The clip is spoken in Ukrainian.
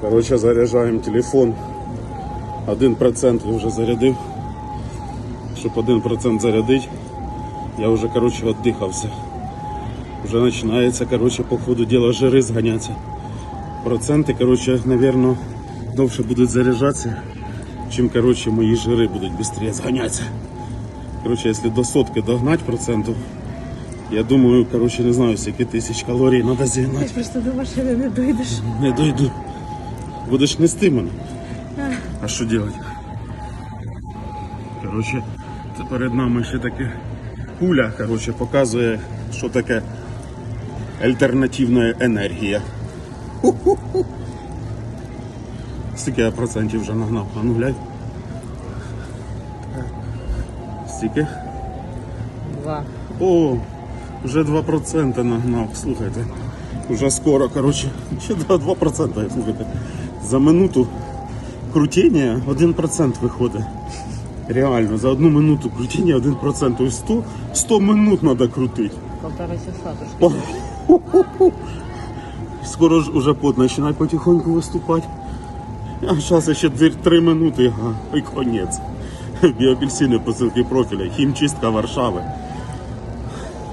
Короче, заряджаємо телефон. 1% я вже зарядив. Щоб 1% зарядити, я вже короче, віддихався. Вже починається, короче, по ходу діла жири зганяться. Проценти, короче, наверное, довше будуть заряджатися, чим короче, мої жири будуть швидше зганятися. Короче, якщо до сотки догнать процентів, я думаю, короче, не знаю, скільки тисяч калорій треба зігнати. Ти просто до машини не дойдеш. Не дойду. Будеш нести мене. А що робити? Коротше, це перед нами ще таке куля, коротше, показує, що таке альтернативна енергія. Ху-ху-ху. Скільки я процентів вже нагнав? А ну глянь. Стільки? Два. О, вже 2% нагнав, слухайте. Уже скоро, коротше, ще 2%, слухайте. За минуту крутіння 1% виходить. Реально, за одну минуту крутіння 1%. Тобто 100, 100 минут треба крутити. Полтора часа трошки. О, Скоро ж уже пот починає потихоньку виступати. А зараз ще 3 минути, і конець. Біоапельсини посилки профіля, хімчистка Варшави.